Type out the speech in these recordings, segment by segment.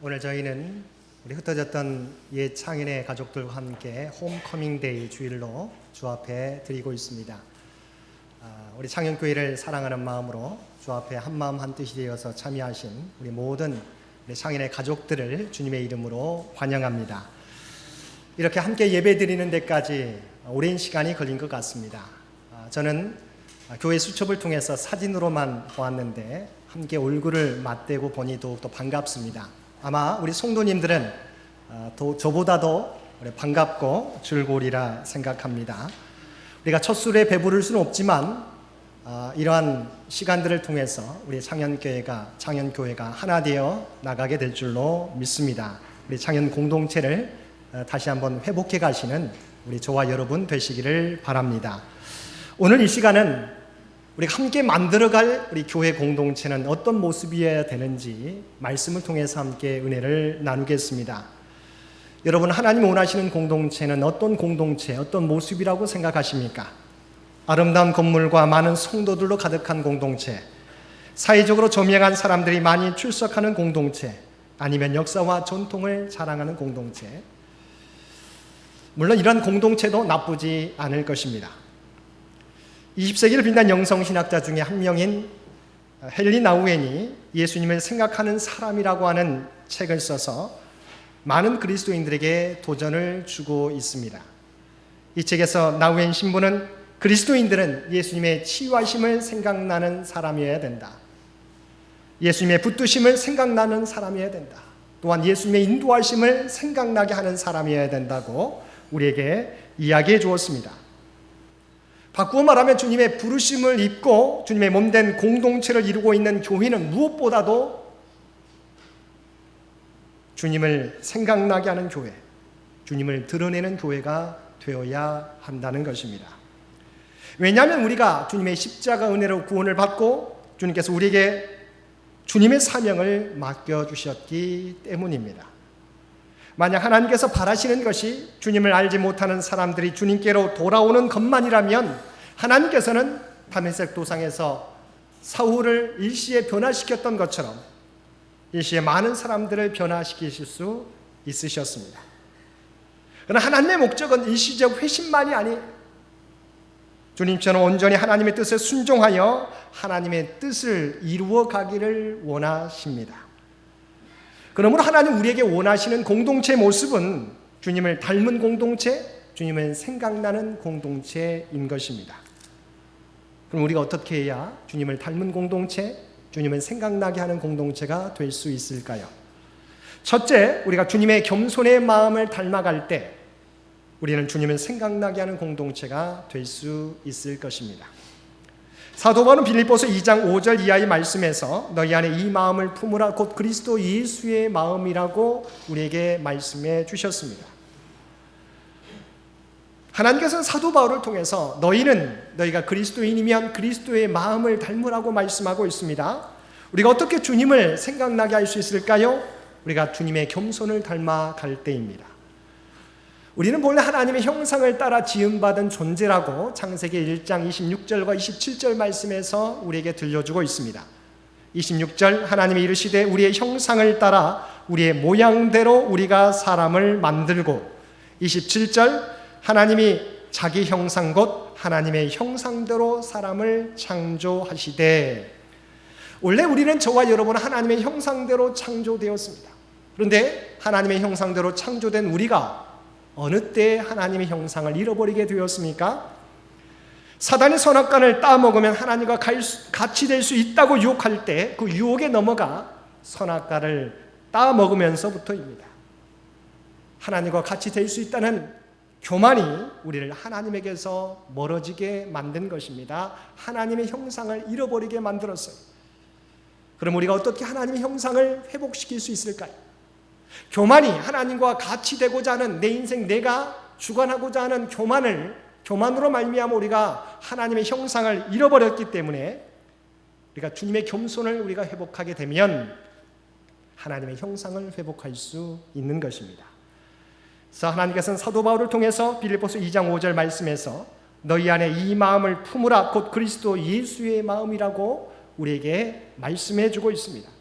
오늘 저희는 우리 흩어졌던 옛 창인의 가족들과 함께 홈커밍 데이 주일로 주 앞에 드리고 있습니다. 아, 우리 창현교회를 사랑하는 마음으로 주 앞에 한 마음 한 뜻이 되어서 참여하신 우리 모든 우리 창인의 가족들을 주님의 이름으로 환영합니다. 이렇게 함께 예배 드리는 데까지 오랜 시간이 걸린 것 같습니다. 아, 저는 교회 수첩을 통해서 사진으로만 보았는데 함께 얼굴을 맞대고 보니 더욱더 반갑습니다. 아마 우리 성도님들은 어, 더 저보다도 반갑고 즐거우리라 생각합니다. 우리가 첫 술에 배부를 수는 없지만 어, 이러한 시간들을 통해서 우리 창현교회가 창현교회가 하나 되어 나가게 될 줄로 믿습니다. 우리 창현 공동체를 어, 다시 한번 회복해 가시는 우리 저와 여러분 되시기를 바랍니다. 오늘 이 시간은 우리가 함께 만들어갈 우리 교회 공동체는 어떤 모습이어야 되는지 말씀을 통해서 함께 은혜를 나누겠습니다. 여러분 하나님 원하시는 공동체는 어떤 공동체, 어떤 모습이라고 생각하십니까? 아름다운 건물과 많은 성도들로 가득한 공동체, 사회적으로 저명한 사람들이 많이 출석하는 공동체, 아니면 역사와 전통을 자랑하는 공동체. 물론 이런 공동체도 나쁘지 않을 것입니다. 20세기를 빛난 영성신학자 중에 한 명인 헨리 나우엔이 예수님을 생각하는 사람이라고 하는 책을 써서 많은 그리스도인들에게 도전을 주고 있습니다. 이 책에서 나우엔 신부는 그리스도인들은 예수님의 치유하심을 생각나는 사람이어야 된다. 예수님의 붙드심을 생각나는 사람이어야 된다. 또한 예수님의 인도하심을 생각나게 하는 사람이어야 된다고 우리에게 이야기해 주었습니다. 바꾸어 말하면 주님의 부르심을 입고 주님의 몸된 공동체를 이루고 있는 교회는 무엇보다도 주님을 생각나게 하는 교회, 주님을 드러내는 교회가 되어야 한다는 것입니다. 왜냐하면 우리가 주님의 십자가 은혜로 구원을 받고 주님께서 우리에게 주님의 사명을 맡겨주셨기 때문입니다. 만약 하나님께서 바라시는 것이 주님을 알지 못하는 사람들이 주님께로 돌아오는 것만이라면 하나님께서는 다메섹 도상에서 사울을 일시에 변화시켰던 것처럼 일시에 많은 사람들을 변화시키실 수 있으셨습니다. 그러나 하나님의 목적은 일시적 회심만이 아니 주님처럼 온전히 하나님의 뜻에 순종하여 하나님의 뜻을 이루어 가기를 원하십니다. 그러므로 하나님 우리에게 원하시는 공동체 모습은 주님을 닮은 공동체, 주님을 생각나는 공동체인 것입니다. 그럼 우리가 어떻게 해야 주님을 닮은 공동체, 주님을 생각나게 하는 공동체가 될 수 있을까요? 첫째, 우리가 주님의 겸손의 마음을 닮아갈 때 우리는 주님을 생각나게 하는 공동체가 될 수 있을 것입니다. 사도 바울은 빌립보서 2장 5절 이하의 말씀에서 너희 안에 이 마음을 품으라 곧 그리스도 예수의 마음이라고 우리에게 말씀해 주셨습니다. 하나님께서는 사도 바울을 통해서 너희는 너희가 그리스도인이면 그리스도의 마음을 닮으라고 말씀하고 있습니다. 우리가 어떻게 주님을 생각나게 할 수 있을까요? 우리가 주님의 겸손을 닮아 갈 때입니다. 우리는 본래 하나님의 형상을 따라 지음받은 존재라고 창세기 1장 26절과 27절 말씀에서 우리에게 들려주고 있습니다. 26절 하나님이 이르시되 우리의 형상을 따라 우리의 모양대로 우리가 사람을 만들고 27절 하나님이 자기 형상 곧 하나님의 형상대로 사람을 창조하시되 원래 우리는 저와 여러분은 하나님의 형상대로 창조되었습니다. 그런데 하나님의 형상대로 창조된 우리가 어느 때 하나님의 형상을 잃어버리게 되었습니까? 사단의 선악간을 따먹으면 하나님과 같이 될 수 있다고 유혹할 때 그 유혹에 넘어가 선악과를 따먹으면서부터입니다. 하나님과 같이 될 수 있다는 교만이 우리를 하나님에게서 멀어지게 만든 것입니다. 하나님의 형상을 잃어버리게 만들었어요. 그럼 우리가 어떻게 하나님의 형상을 회복시킬 수 있을까요? 교만이 하나님과 같이 되고자 하는 내 인생 내가 주관하고자 하는 교만을 교만으로 말미암아 우리가 하나님의 형상을 잃어버렸기 때문에 우리가 주님의 겸손을 우리가 회복하게 되면 하나님의 형상을 회복할 수 있는 것입니다. 그래서 하나님께서는 사도 바울을 통해서 빌립보서 2장 5절 말씀에서 너희 안에 이 마음을 품으라 곧 그리스도 예수의 마음이라고 우리에게 말씀해 주고 있습니다.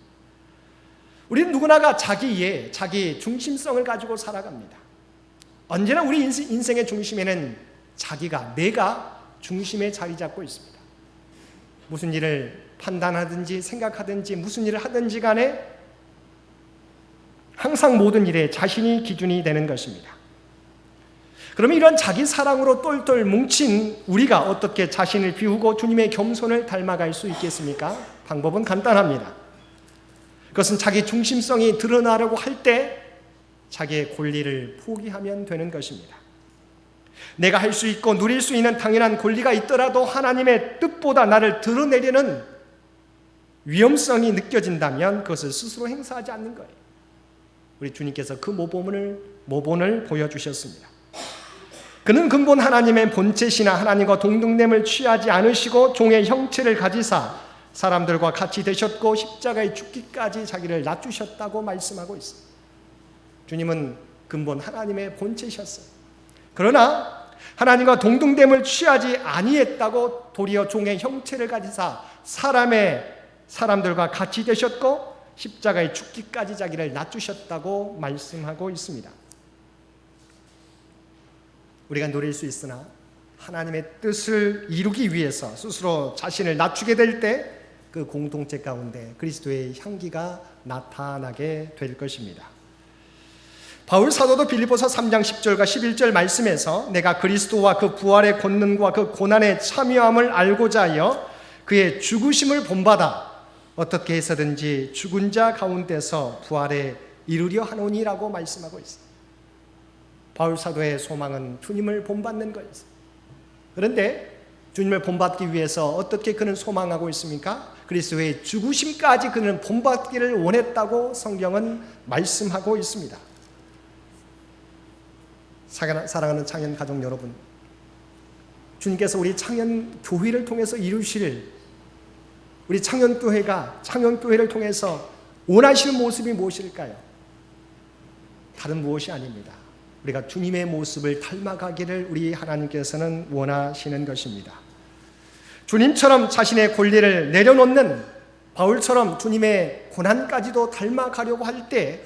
우리는 누구나가 자기의 자기 중심성을 가지고 살아갑니다. 언제나 우리 인생- 인생의 중심에는 자기가 내가 중심에 자리 잡고 있습니다. 무슨 일을 판단하든지 생각하든지 무슨 일을 하든지 간에 항상 모든 일에 자신이 기준이 되는 것입니다. 그러면 이런 자기 사랑으로 똘똘 뭉친 우리가 어떻게 자신을 비우고 주님의 겸손을 닮아갈 수 있겠습니까? 방법은 간단합니다. 그것은 자기 중심성이 드러나려고 할 때 자기의 권리를 포기하면 되는 것입니다. 내가 할 수 있고 누릴 수 있는 당연한 권리가 있더라도 하나님의 뜻보다 나를 드러내려는 위험성이 느껴진다면 그것을 스스로 행사하지 않는 거예요. 우리 주님께서 그 모범을 모본을 보여주셨습니다. 그는 근본 하나님의 본체시나 하나님과 동등됨을 취하지 않으시고 종의 형체를 가지사 사람들과 같이 되셨고 십자가에 죽기까지 자기를 낮추셨다고 말씀하고 있습니다. 주님은 근본 하나님의 본체셨어요. 그러나 하나님과 동등됨을 취하지 아니했다고 도리어 종의 형체를 가지사 사람의 사람들과 같이 되셨고 십자가에 죽기까지 자기를 낮추셨다고 말씀하고 있습니다. 우리가 누릴 수 있으나 하나님의 뜻을 이루기 위해서 스스로 자신을 낮추게 될 때 그 공동체 가운데 그리스도의 향기가 나타나게 될 것입니다. 바울 사도도 빌립보서 3장 10절과 11절 말씀에서 내가 그리스도와 그 부활의 권능과 그 고난의 참여함을 알고자 하여 그의 죽으심을 본받아 어떻게 해서든지 죽은 자 가운데서 부활에 이르려 하노니라고 말씀하고 있습니다. 바울 사도의 소망은 주님을 본받는 거였어요. 그런데 주님을 본받기 위해서 어떻게 그는 소망하고 있습니까? 그리스도의 죽으심까지 그는 본받기를 원했다고 성경은 말씀하고 있습니다. 사랑하는 창현 가족 여러분, 주님께서 우리 창현 교회를 통해서 이루실 우리 창현 교회가 창현 교회를 통해서 원하시는 모습이 무엇일까요? 다른 무엇이 아닙니다. 우리가 주님의 모습을 닮아가기를 우리 하나님께서는 원하시는 것입니다. 주님처럼 자신의 권리를 내려놓는 바울처럼 주님의 고난까지도 닮아가려고 할 때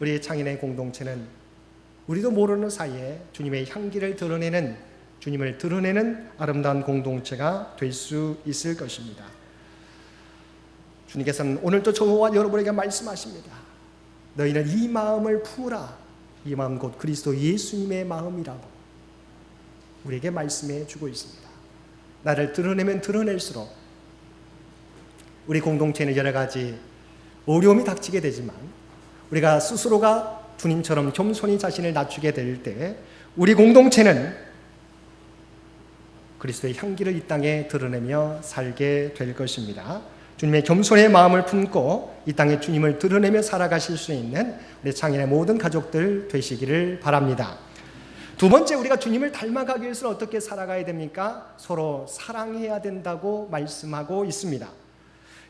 우리 창인의 공동체는 우리도 모르는 사이에 주님의 향기를 드러내는 주님을 드러내는 아름다운 공동체가 될 수 있을 것입니다. 주님께서는 오늘도 저와 여러분에게 말씀하십니다. 너희는 이 마음을 품으라. 이 마음 곧 그리스도 예수님의 마음이라고 우리에게 말씀해 주고 있습니다. 나를 드러내면 드러낼수록 우리 공동체는 여러 가지 어려움이 닥치게 되지만 우리가 스스로가 주님처럼 겸손히 자신을 낮추게 될 때 우리 공동체는 그리스도의 향기를 이 땅에 드러내며 살게 될 것입니다. 주님의 겸손의 마음을 품고 이 땅에 주님을 드러내며 살아가실 수 있는 우리 창인의 모든 가족들 되시기를 바랍니다. 두 번째 우리가 주님을 닮아가기 위해서 어떻게 살아가야 됩니까? 서로 사랑해야 된다고 말씀하고 있습니다.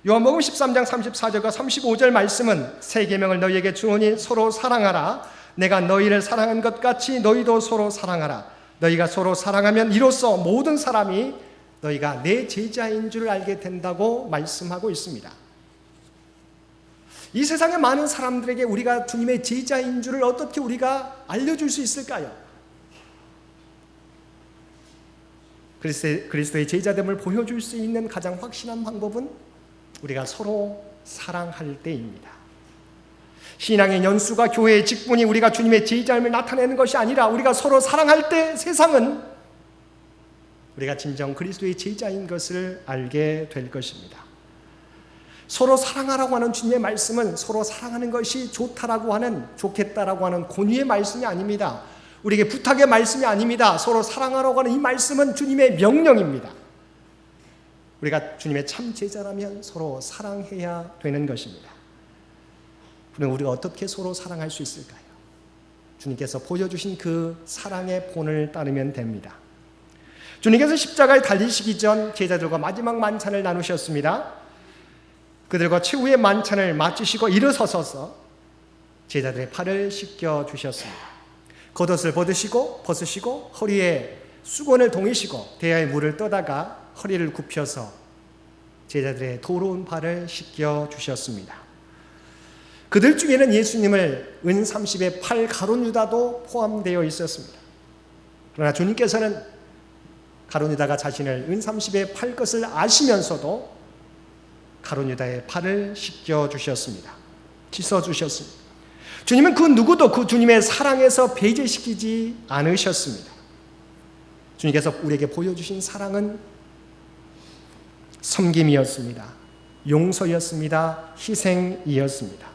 요한복음 13장 34절과 35절 말씀은 세 계명을 너희에게 주오니 서로 사랑하라. 내가 너희를 사랑한 것 같이 너희도 서로 사랑하라. 너희가 서로 사랑하면 이로써 모든 사람이 너희가 내 제자인 줄 알게 된다고 말씀하고 있습니다. 이 세상의 많은 사람들에게 우리가 주님의 제자인 줄을 어떻게 우리가 알려줄 수 있을까요? 그리스도의 제자됨을 보여줄 수 있는 가장 확실한 방법은 우리가 서로 사랑할 때입니다. 신앙의 연수가 교회의 직분이 우리가 주님의 제자임을 나타내는 것이 아니라 우리가 서로 사랑할 때 세상은 우리가 진정 그리스도의 제자인 것을 알게 될 것입니다. 서로 사랑하라고 하는 주님의 말씀은 서로 사랑하는 것이 좋다라고 하는 좋겠다라고 하는 권위의 말씀이 아닙니다. 우리에게 부탁의 말씀이 아닙니다. 서로 사랑하라고 하는 이 말씀은 주님의 명령입니다. 우리가 주님의 참 제자라면 서로 사랑해야 되는 것입니다. 그럼 우리가 어떻게 서로 사랑할 수 있을까요? 주님께서 보여주신 그 사랑의 본을 따르면 됩니다. 주님께서 십자가에 달리시기 전 제자들과 마지막 만찬을 나누셨습니다. 그들과 최후의 만찬을 마치시고 일어서서 제자들의 팔을 씻겨 주셨습니다. 겉옷을 벗으시고 벗으시고 허리에 수건을 동이시고 대야에 물을 떠다가 허리를 굽혀서 제자들의 더러운 발을 씻겨 주셨습니다. 그들 중에는 예수님을 은 30의 팔 가론 유다도 포함되어 있었습니다. 그러나 주님께서는 가론 유다가 자신을 은 30의 팔 것을 아시면서도 가론 유다의 팔을 씻겨 주셨습니다. 씻어 주셨습니다. 주님은 그 누구도 그 주님의 사랑에서 배제시키지 않으셨습니다. 주님께서 우리에게 보여주신 사랑은 섬김이었습니다. 용서였습니다. 희생이었습니다.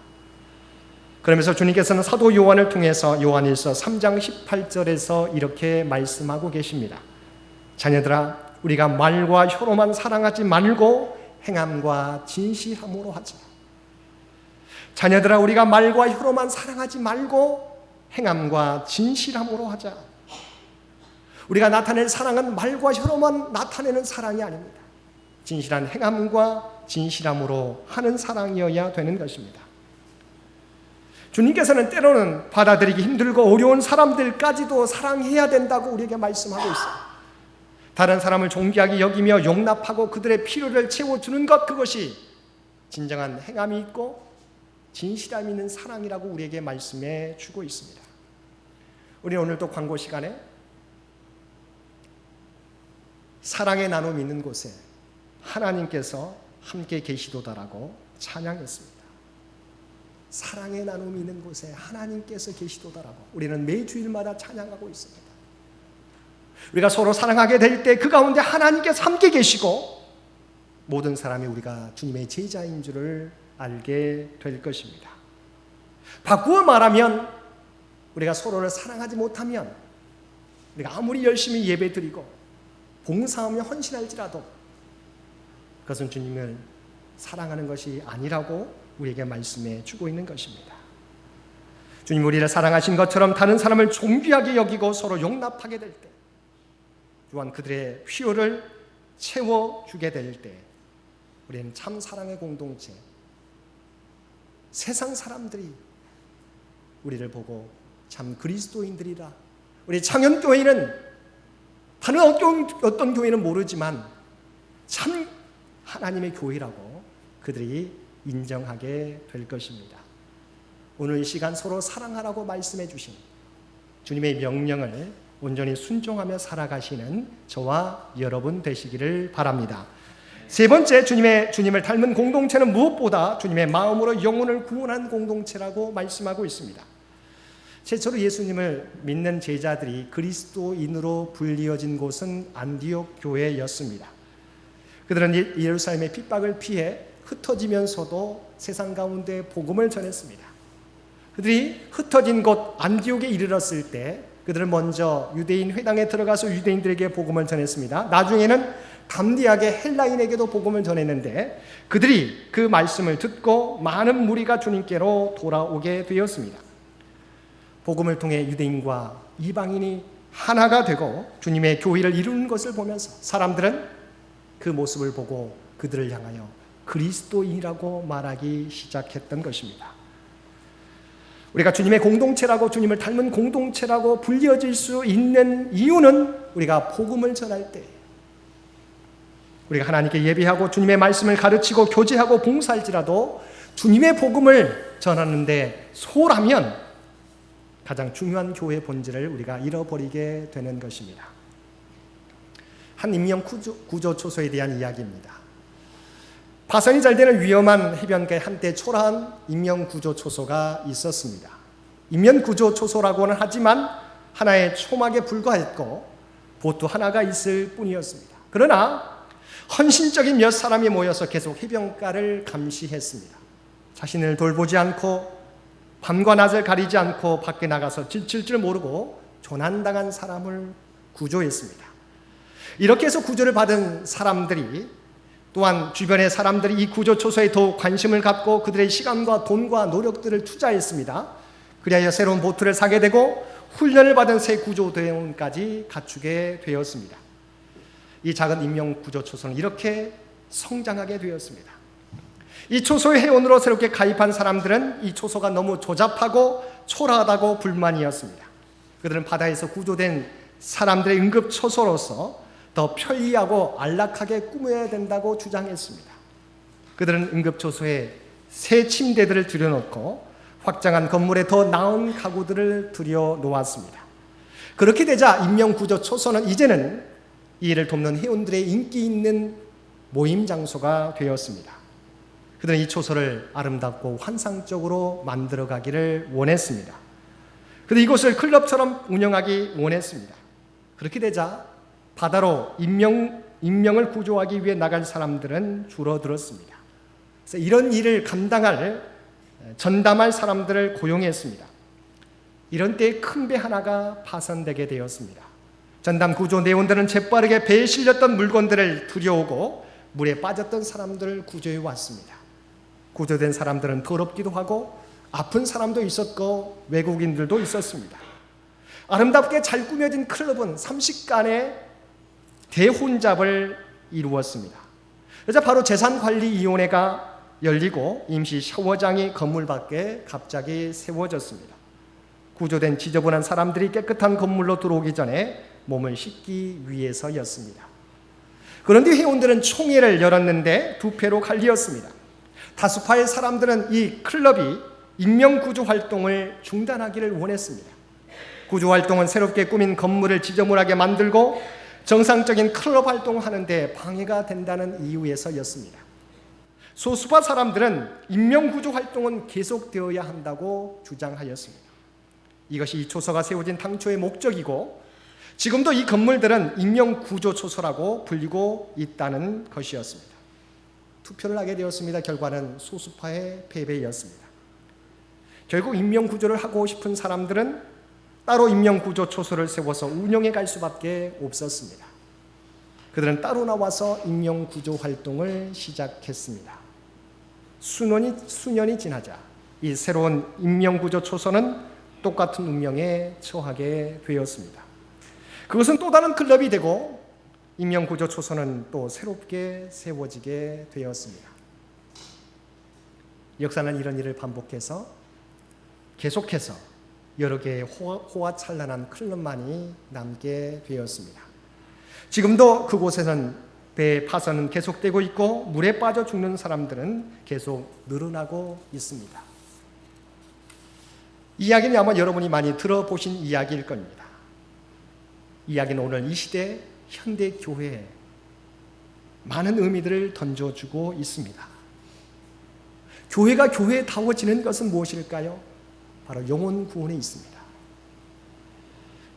그러면서 주님께서는 사도 요한을 통해서 요한일서 3장 18절에서 이렇게 말씀하고 계십니다. 자녀들아 우리가 말과 혀로만 사랑하지 말고 행함과 진실함으로 하자. 자녀들아 우리가 말과 혀로만 사랑하지 말고 행함과 진실함으로 하자. 우리가 나타낼 사랑은 말과 혀로만 나타내는 사랑이 아닙니다. 진실한 행함과 진실함으로 하는 사랑이어야 되는 것입니다. 주님께서는 때로는 받아들이기 힘들고 어려운 사람들까지도 사랑해야 된다고 우리에게 말씀하고 있어요. 다른 사람을 존귀하게 여기며 용납하고 그들의 필요를 채워주는 것 그것이 진정한 행함이 있고 진실함이 있는 사랑이라고 우리에게 말씀해 주고 있습니다. 우리 오늘도 광고 시간에 사랑의 나눔이 있는 곳에 하나님께서 함께 계시도다라고 찬양했습니다. 사랑의 나눔이 있는 곳에 하나님께서 계시도다라고 우리는 매 주일마다 찬양하고 있습니다. 우리가 서로 사랑하게 될 때 그 가운데 하나님께서 함께 계시고 모든 사람이 우리가 주님의 제자인 줄을 알게 될 것입니다. 바꾸어 말하면 우리가 서로를 사랑하지 못하면 우리가 아무리 열심히 예배 드리고 봉사하며 헌신할지라도 그것은 주님을 사랑하는 것이 아니라고 우리에게 말씀해 주고 있는 것입니다. 주님 우리를 사랑하신 것처럼 다른 사람을 존귀하게 여기고 서로 용납하게 될 때, 또한 그들의 필요를 채워 주게 될 때, 우리는 참 사랑의 공동체, 세상 사람들이 우리를 보고 참 그리스도인들이라. 우리 창현교회는 다른 어떤, 교회는 모르지만 참 하나님의 교회라고 그들이 인정하게 될 것입니다. 오늘 이 시간 서로 사랑하라고 말씀해 주신 주님의 명령을 온전히 순종하며 살아가시는 저와 여러분 되시기를 바랍니다. 세 번째 주님의 주님을 닮은 공동체는 무엇보다 주님의 마음으로 영혼을 구원한 공동체라고 말씀하고 있습니다. 최초로 예수님을 믿는 제자들이 그리스도인으로 불리어진 곳은 안디옥 교회였습니다. 그들은 예루살렘의 핍박을 피해 흩어지면서도 세상 가운데 복음을 전했습니다. 그들이 흩어진 곳 안디옥에 이르렀을 때 그들은 먼저 유대인 회당에 들어가서 유대인들에게 복음을 전했습니다. 나중에는 담대하게 헬라인에게도 복음을 전했는데 그들이 그 말씀을 듣고 많은 무리가 주님께로 돌아오게 되었습니다. 복음을 통해 유대인과 이방인이 하나가 되고 주님의 교회를 이루는 것을 보면서 사람들은 그 모습을 보고 그들을 향하여 그리스도인이라고 말하기 시작했던 것입니다. 우리가 주님의 공동체라고 주님을 닮은 공동체라고 불려질 수 있는 이유는 우리가 복음을 전할 때 우리가 하나님께 예배하고 주님의 말씀을 가르치고 교제하고 봉사할지라도 주님의 복음을 전하는데 소홀하면 가장 중요한 교회 본질을 우리가 잃어버리게 되는 것입니다. 한 인명 구조, 구조 초소에 대한 이야기입니다. 파선이 잘 되는 위험한 해변가에 한때 초라한 인명 구조 초소가 있었습니다. 인명 구조 초소라고는 하지만 하나의 초막에 불과했고 보트 하나가 있을 뿐이었습니다. 그러나 헌신적인 몇 사람이 모여서 계속 해변가를 감시했습니다. 자신을 돌보지 않고 밤과 낮을 가리지 않고 밖에 나가서 지칠 줄 모르고 조난당한 사람을 구조했습니다. 이렇게 해서 구조를 받은 사람들이 또한 주변의 사람들이 이 구조 초소에 더욱 관심을 갖고 그들의 시간과 돈과 노력들을 투자했습니다. 그리하여 새로운 보트를 사게 되고 훈련을 받은 새 구조대원까지 갖추게 되었습니다. 이 작은 인명 구조 초소는 이렇게 성장하게 되었습니다. 이 초소의 회원으로 새롭게 가입한 사람들은 이 초소가 너무 조잡하고 초라하다고 불만이었습니다. 그들은 바다에서 구조된 사람들의 응급 초소로서 더 편리하고 안락하게 꾸며야 된다고 주장했습니다. 그들은 응급 초소에 새 침대들을 들여놓고 확장한 건물에 더 나은 가구들을 들여 놓았습니다. 그렇게 되자 인명구조 초소는 이제는 이 일을 돕는 회원들의 인기 있는 모임 장소가 되었습니다. 그들은 이 초소를 아름답고 환상적으로 만들어 가기를 원했습니다. 그런데 이곳을 클럽처럼 운영하기 원했습니다. 그렇게 되자 바다로 인명, 인명을 구조하기 위해 나갈 사람들은 줄어들었습니다. 그래서 이런 일을 감당할 전담할 사람들을 고용했습니다. 이런 때에 큰 배 하나가 파손되게 되었습니다. 전담 구조 내원들은 재빠르게 배에 실렸던 물건들을 들여오고 물에 빠졌던 사람들을 구조해 왔습니다. 구조된 사람들은 더럽기도 하고 아픈 사람도 있었고 외국인들도 있었습니다. 아름답게 잘 꾸며진 클럽은 30간의 대혼잡을 이루었습니다. 그래서 바로 재산관리위원회가 열리고 임시 샤워장이 건물 밖에 갑자기 세워졌습니다. 구조된 지저분한 사람들이 깨끗한 건물로 들어오기 전에 몸을 씻기 위해서였습니다. 그런데 회원들은 총회를 열었는데 두 패로 갈리었습니다. 다수파의 사람들은 이 클럽이 인명 구조 활동을 중단하기를 원했습니다. 구조 활동은 새롭게 꾸민 건물을 지저분하게 만들고 정상적인 클럽 활동을 하는데 방해가 된다는 이유에서였습니다. 소수파 사람들은 인명 구조 활동은 계속되어야 한다고 주장하였습니다. 이것이 이 초소가 세워진 당초의 목적이고 지금도 이 건물들은 인명구조 초소라고 불리고 있다는 것이었습니다. 투표를 하게 되었습니다. 결과는 소수파의 패배였습니다. 결국 인명구조를 하고 싶은 사람들은 따로 인명구조 초소를 세워서 운영해 갈 수밖에 없었습니다. 그들은 따로 나와서 인명구조 활동을 시작했습니다. 수년이, 수년이 지나자 이 새로운 인명구조 초소는 똑같은 운명에 처하게 되었습니다. 그것은 또 다른 클럽이 되고 인명구조 초소는 또 새롭게 세워지게 되었습니다. 역사는 이런 일을 반복해서 계속해서 여러 개의 호화, 호화찬란한 클럽만이 남게 되었습니다. 지금도 그곳에선 배 파선은 계속되고 있고 물에 빠져 죽는 사람들은 계속 늘어나고 있습니다. 이야기는 아마 여러분이 많이 들어보신 이야기일 겁니다. 이야기는 오늘 이 시대 현대 교회에 많은 의미들을 던져주고 있습니다. 교회가 교회다워지는 것은 무엇일까요? 바로 영혼 구원에 있습니다.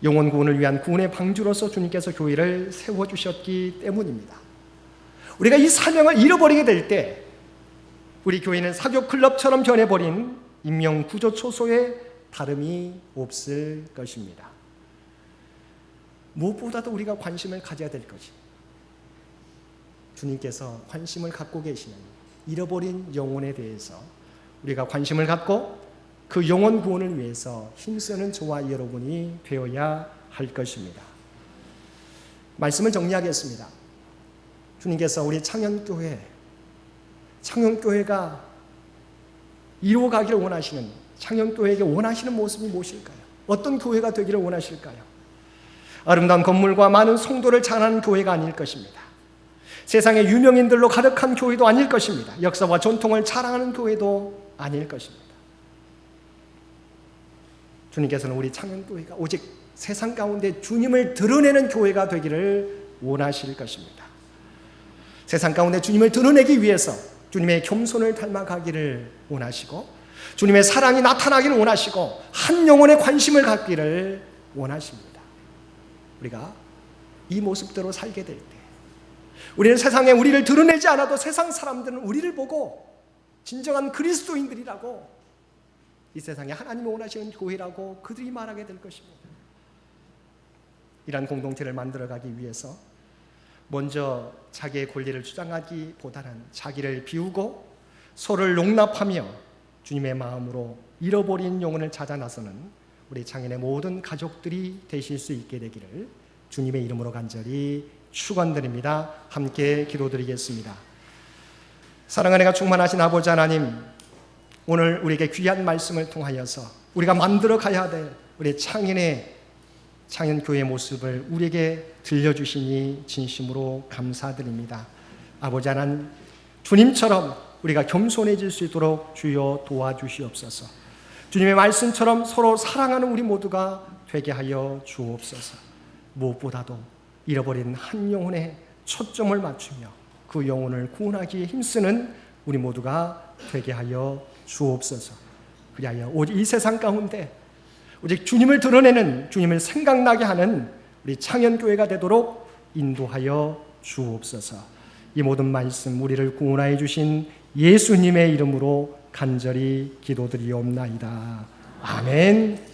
영혼 구원을 위한 구원의 방주로서 주님께서 교회를 세워 주셨기 때문입니다. 우리가 이 사명을 잃어버리게 될 때 우리 교회는 사교 클럽처럼 변해버린 인명 구조 초소에 다름이 없을 것입니다. 무엇보다도 우리가 관심을 가져야 될 것이 주님께서 관심을 갖고 계시는 잃어버린 영혼에 대해서 우리가 관심을 갖고 그 영혼 구원을 위해서 힘쓰는 저와 여러분이 되어야 할 것입니다. 말씀을 정리하겠습니다. 주님께서 우리 창현교회, 창현교회가 이루어가기를 원하시는, 창현교회에게 원하시는 모습이 무엇일까요? 어떤 교회가 되기를 원하실까요? 아름다운 건물과 많은 성도를 자랑하는 교회가 아닐 것입니다. 세상의 유명인들로 가득한 교회도 아닐 것입니다. 역사와 전통을 자랑하는 교회도 아닐 것입니다. 주님께서는 우리 창현교회가 오직 세상 가운데 주님을 드러내는 교회가 되기를 원하실 것입니다. 세상 가운데 주님을 드러내기 위해서 주님의 겸손을 닮아가기를 원하시고 주님의 사랑이 나타나기를 원하시고 한 영혼에 관심을 갖기를 원하십니다. 우리가 이 모습대로 살게 될 때 우리는 세상에 우리를 드러내지 않아도 세상 사람들은 우리를 보고 진정한 그리스도인들이라고 이 세상에 하나님이 원하시는 교회라고 그들이 말하게 될 것입니다. 이러한 공동체를 만들어가기 위해서 먼저 자기의 권리를 주장하기보다는 자기를 비우고 서로를 용납하며 주님의 마음으로 잃어버린 영혼을 찾아 나서는 우리 장인의 모든 가족들이 되실 수 있게 되기를 주님의 이름으로 간절히 축원드립니다. 함께 기도드리겠습니다. 사랑하는 가 충만하신 아버지 하나님, 오늘 우리에게 귀한 말씀을 통하여서 우리가 만들어 가야 될 우리 창인의 창현 교회 모습을 우리에게 들려주시니 진심으로 감사드립니다. 아버지 하나님, 주님처럼 우리가 겸손해질 수 있도록 주여 도와주시옵소서. 주님의 말씀처럼 서로 사랑하는 우리 모두가 되게 하여 주옵소서. 무엇보다도 잃어버린 한 영혼에 초점을 맞추며 그 영혼을 구원하기에 힘쓰는 우리 모두가 되게 하여 주옵소서. 그리하여 오직 이 세상 가운데 오직 주님을 드러내는 주님을 생각나게 하는 우리 창현교회가 되도록 인도하여 주옵소서. 이 모든 말씀 우리를 구원하여 주신 예수님의 이름으로 간절히 기도드리옵나이다. 아멘.